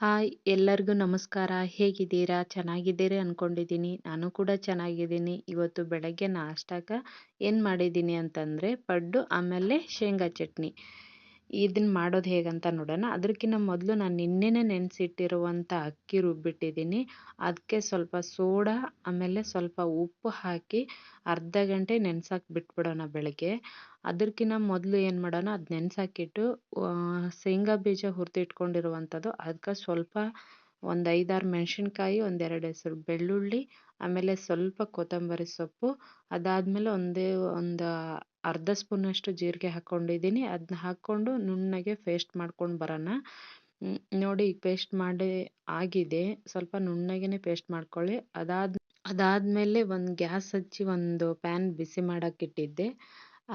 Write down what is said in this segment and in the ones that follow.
Hi, ಎಲ್ಲರಿಗೂ ನಮಸ್ಕಾರ. ಹೇಗಿದ್ದೀರಾ? ಚೆನ್ನಾಗಿದ್ದೀರಿ ಅಂದ್ಕೊಂಡಿದ್ದೀನಿ ನಾನು ಕೂಡ ಚೆನ್ನಾಗಿದ್ದೀನಿ. ಇವತ್ತು ಬೆಳಗ್ಗೆ ನಾಷ್ಟಕ್ಕೆ ಏನು ಮಾಡಿದ್ದೀನಿ ಅಂತಂದರೆ ಪಡ್ಡು, ಆಮೇಲೆ ಶೇಂಗಾ ಚಟ್ನಿ. ಇದನ್ನು ಮಾಡೋದು ಹೇಗಂತ ನೋಡೋಣ. ಅದಕ್ಕಿಂತ ಮೊದಲು ನಾನು ನಿನ್ನೆನೇ ನೆನೆಸಿಟ್ಟಿರುವಂಥ ಅಕ್ಕಿ ರುಬ್ಬಿಟ್ಟಿದ್ದೀನಿ. ಅದಕ್ಕೆ ಸ್ವಲ್ಪ ಸೋಡಾ, ಆಮೇಲೆ ಸ್ವಲ್ಪ ಉಪ್ಪು ಹಾಕಿ ಅರ್ಧ ಗಂಟೆ ನೆನ್ಸಕ್ಕೆ ಬಿಟ್ಬಿಡೋಣ ಬೆಳಗ್ಗೆ. ಅದಕ್ಕಿಂತ ಮೊದಲು ಏನು ಮಾಡೋಣ, ಅದು ನೆನೆಸಾಕಿಟ್ಟು ಶೇಂಗಾ ಬೀಜ ಹುರಿದಿಟ್ಕೊಂಡಿರುವಂಥದ್ದು ಅದಕ್ಕೆ ಸ್ವಲ್ಪ ಒಂದು ಐದಾರು ಮೆಣಸಿನ್ಕಾಯಿ ಒಂದೆರಡು ಹೆಸರು ಬೆಳ್ಳುಳ್ಳಿ, ಆಮೇಲೆ ಸ್ವಲ್ಪ ಕೊತ್ತಂಬರಿ ಸೊಪ್ಪು. ಅದಾದಮೇಲೆ ಒಂದೇ, ಒಂದು ಅರ್ಧ ಸ್ಪೂನಷ್ಟು ಜೀರಿಗೆ ಹಾಕ್ಕೊಂಡಿದ್ದೀನಿ ಅದನ್ನ ಹಾಕ್ಕೊಂಡು ನುಣ್ಣಗೆ ಪೇಸ್ಟ್ ಮಾಡ್ಕೊಂಡು ಬರೋಣ. ನೋಡಿ ಪೇಸ್ಟ್ ಮಾಡಿ ಆಗಿದೆ. ಸ್ವಲ್ಪ ನುಣ್ಣಗೆ ಪೇಸ್ಟ್ ಮಾಡ್ಕೊಳ್ಳಿ. ಅದಾದ, ಅದಾದಮೇಲೆ ಒಂದು ಗ್ಯಾಸ್ ಹಚ್ಚಿ ಒಂದು ಪ್ಯಾನ್ ಬಿಸಿ ಮಾಡೋಕ್ಕಿಟ್ಟಿದ್ದೆ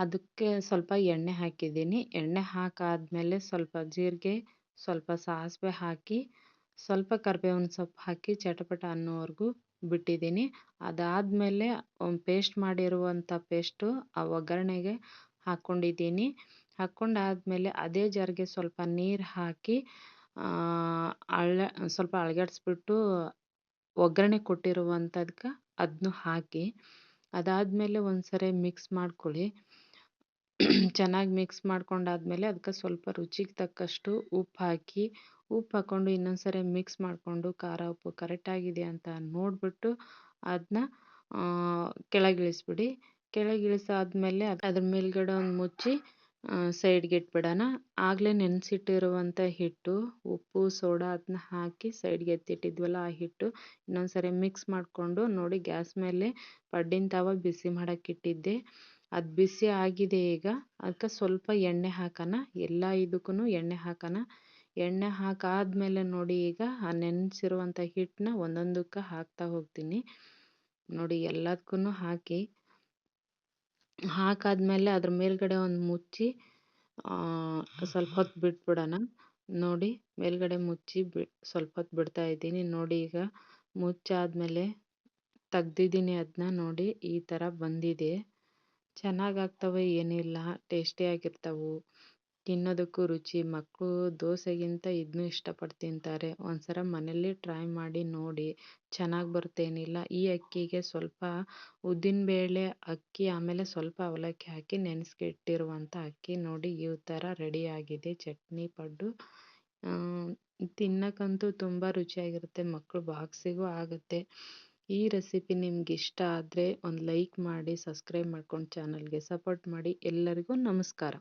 ಅದಕ್ಕೆ ಸ್ವಲ್ಪ ಎಣ್ಣೆ ಹಾಕಿದ್ದೀನಿ. ಎಣ್ಣೆ ಹಾಕಾದ್ಮೇಲೆ ಸ್ವಲ್ಪ ಜೀರಿಗೆ, ಸ್ವಲ್ಪ ಸಾಸಿವೆ ಹಾಕಿ, ಸ್ವಲ್ಪ ಕರಿಬೇವಿನ ಸೊಪ್ಪು ಹಾಕಿ, ಚಟಪಟ ಅನ್ನೋವರೆಗೂ ಬಿಟ್ಟಿದ್ದೀನಿ. ಅದಾದಮೇಲೆ ಪೇಸ್ಟ್ ಮಾಡಿರುವಂಥ ಪೇಸ್ಟು ಆ ಒಗ್ಗರಣೆಗೆ ಹಾಕ್ಕೊಂಡಿದ್ದೀನಿ. ಹಾಕ್ಕೊಂಡಾದ್ಮೇಲೆ ಅದೇ ಜಾರಿಗೆ ಸ್ವಲ್ಪ ನೀರು ಹಾಕಿ ಅಳ್ಳ, ಸ್ವಲ್ಪ ಅಳ್ಗಡ್ಸ್ಬಿಟ್ಟು ಒಗ್ಗರಣೆ ಕೊಟ್ಟಿರುವಂಥದ್ಕೆ ಅದನ್ನು ಹಾಕಿ, ಅದಾದಮೇಲೆ ಒಂದು ಸರಿ ಮಿಕ್ಸ್ ಮಾಡ್ಕೊಳ್ಳಿ. ಚೆನ್ನಾಗಿ ಮಿಕ್ಸ್ ಮಾಡ್ಕೊಂಡಾದ್ಮೇಲೆ ಅದಕ್ಕೆ ಸ್ವಲ್ಪ ರುಚಿಗೆ ತಕ್ಕಷ್ಟು ಉಪ್ಪು ಹಾಕಿ, ಉಪ್ಪು ಹಾಕ್ಕೊಂಡು ಇನ್ನೊಂದು ಸರಿ ಮಿಕ್ಸ್ ಮಾಡಿಕೊಂಡು ಖಾರ, ಉಪ್ಪು ಕರೆಕ್ಟಾಗಿದೆ ಅಂತ ನೋಡಿಬಿಟ್ಟು ಅದನ್ನ ಕೆಳಗಿಳಿಸ್ಬಿಡಿ. ಕೆಳಗಿಳಿಸಾದ್ಮೇಲೆ ಅದ್ರ ಮೇಲ್ಗಡೆ ಒಂದು ಮುಚ್ಚಿ ಸೈಡ್ಗೆ ಇಟ್ಬಿಡೋಣ. ಆಗಲೇ ನೆನೆಸಿಟ್ಟಿರುವಂಥ ಹಿಟ್ಟು, ಉಪ್ಪು, ಸೋಡಾ ಅದನ್ನ ಹಾಕಿ ಸೈಡ್ಗೆ ಎತ್ತಿಟ್ಟಿದ್ವಲ್ಲ ಆ ಹಿಟ್ಟು ಇನ್ನೊಂದು ಸರಿ ಮಿಕ್ಸ್ ಮಾಡಿಕೊಂಡು ನೋಡಿ ಗ್ಯಾಸ್ ಮೇಲೆ ಪಡ್ಡಿನ ತವ ಬಿಸಿ ಮಾಡೋಕ್ಕಿಟ್ಟಿದ್ದೆ ಅದು ಬಿಸಿ ಆಗಿದೆ ಈಗ. ಅದಕ್ಕೆ ಸ್ವಲ್ಪ ಎಣ್ಣೆ ಹಾಕೋಣ. ಎಲ್ಲ ಇದಕ್ಕೂ ಎಣ್ಣೆ ಹಾಕೋಣ. ಎಣ್ಣೆ ಹಾಕಾದ್ಮೇಲೆ ನೋಡಿ ಈಗ ಆ ನೆನೆಸಿರುವಂಥ ಹಿಟ್ಟನ್ನ ಒಂದೊಂದಕ್ಕೆ ಹಾಕ್ತಾ ಹೋಗ್ತೀನಿ. ನೋಡಿ ಎಲ್ಲದಕ್ಕೂ ಹಾಕಿ. ಹಾಕಾದ್ಮೇಲೆ ಅದ್ರ ಮೇಲ್ಗಡೆ ಒಂದು ಮುಚ್ಚಿ ಸ್ವಲ್ಪ ಹೊತ್ತು ಬಿಟ್ಬಿಡೋಣ. ನೋಡಿ ಮೇಲ್ಗಡೆ ಮುಚ್ಚಿ ಬಿ, ಸ್ವಲ್ಪ ಹೊತ್ತು ಬಿಡ್ತಾ ಇದ್ದೀನಿ. ನೋಡಿ ಈಗ ಮುಚ್ಚಾದ್ಮೇಲೆ ತೆಗ್ದಿದ್ದೀನಿ ಅದನ್ನ ನೋಡಿ ಈ ಥರ ಬಂದಿದೆ. ಚೆನ್ನಾಗಾಗ್ತವೆ, ಏನಿಲ್ಲ ಟೇಸ್ಟಿಯಾಗಿರ್ತವೆ ತಿನ್ನೋದಕ್ಕೂ ರುಚಿ, ಮಕ್ಕಳು ದೋಸೆಗಿಂತ ಇದನ್ನೂ ಇಷ್ಟಪಟ್ಟು ತಿಂತಾರೆ. ಒಂದ್ಸಲ ಮನೆಯಲ್ಲಿ ಟ್ರೈ ಮಾಡಿ ನೋಡಿ, ಚೆನ್ನಾಗಿ ಬರ್ತೇನಿಲ್ಲ, ಈ ಅಕ್ಕಿಗೆ ಸ್ವಲ್ಪ ಉದ್ದಿನಬೇಳೆ ಅಕ್ಕಿ, ಆಮೇಲೆ ಸ್ವಲ್ಪ ಅವಲಕ್ಕಿ ಹಾಕಿ ನೆನೆಸ್ಕಿಟ್ಟಿರುವಂಥ ಅಕ್ಕಿ ನೋಡಿ, ಈ ಥರ ರೆಡಿಯಾಗಿದೆ ಚಟ್ನಿ, ಪಡ್ಡು. ತಿನ್ನೋಕ್ಕಂತೂ ತುಂಬ ರುಚಿಯಾಗಿರುತ್ತೆ ಮಕ್ಕಳು ಬಾಕ್ಸಿಗೂ ಆಗುತ್ತೆ. ಈ ರೆಸಿಪಿ ನಿಮ್ಗೆ ಇಷ್ಟ ಆದರೆ ಒಂದು ಲೈಕ್ ಮಾಡಿ, ಸಬ್ಸ್ಕ್ರೈಬ್ ಮಾಡ್ಕೊಂಡು ಚಾನಲ್ಗೆ ಸಪೋರ್ಟ್ ಮಾಡಿ. ಎಲ್ಲರಿಗೂ ನಮಸ್ಕಾರ.